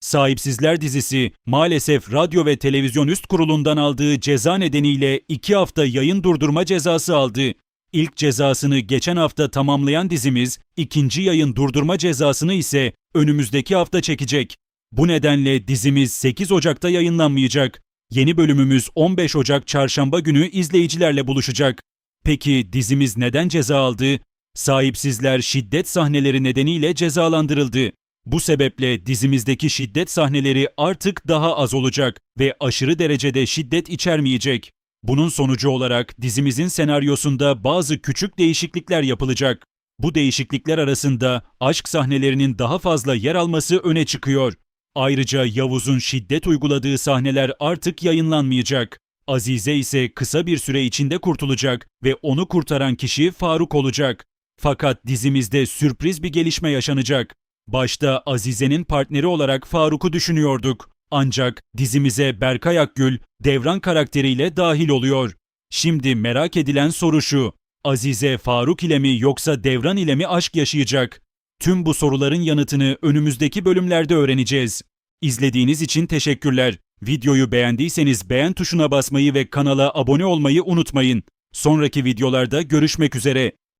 Sahipsizler dizisi maalesef radyo ve televizyon üst kurulundan aldığı ceza nedeniyle 2 hafta yayın durdurma cezası aldı. İlk cezasını geçen hafta tamamlayan dizimiz ikinci yayın durdurma cezasını ise önümüzdeki hafta çekecek. Bu nedenle dizimiz 8 Ocak'ta yayınlanmayacak. Yeni bölümümüz 15 Ocak çarşamba günü izleyicilerle buluşacak. Peki dizimiz neden ceza aldı? Sahipsizler şiddet sahneleri nedeniyle cezalandırıldı. Bu sebeple dizimizdeki şiddet sahneleri artık daha az olacak ve aşırı derecede şiddet içermeyecek. Bunun sonucu olarak dizimizin senaryosunda bazı küçük değişiklikler yapılacak. Bu değişiklikler arasında aşk sahnelerinin daha fazla yer alması öne çıkıyor. Ayrıca Yavuz'un şiddet uyguladığı sahneler artık yayınlanmayacak. Azize ise kısa bir süre içinde kurtulacak ve onu kurtaran kişi Faruk olacak. Fakat dizimizde sürpriz bir gelişme yaşanacak. Başta Azize'nin partneri olarak Faruk'u düşünüyorduk. Ancak dizimize Berkay Akgül, Devran karakteriyle dahil oluyor. Şimdi merak edilen soru şu. Azize Faruk ile mi yoksa Devran ile mi aşk yaşayacak? Tüm bu soruların yanıtını önümüzdeki bölümlerde öğreneceğiz. İzlediğiniz için teşekkürler. Videoyu beğendiyseniz beğen tuşuna basmayı ve kanala abone olmayı unutmayın. Sonraki videolarda görüşmek üzere.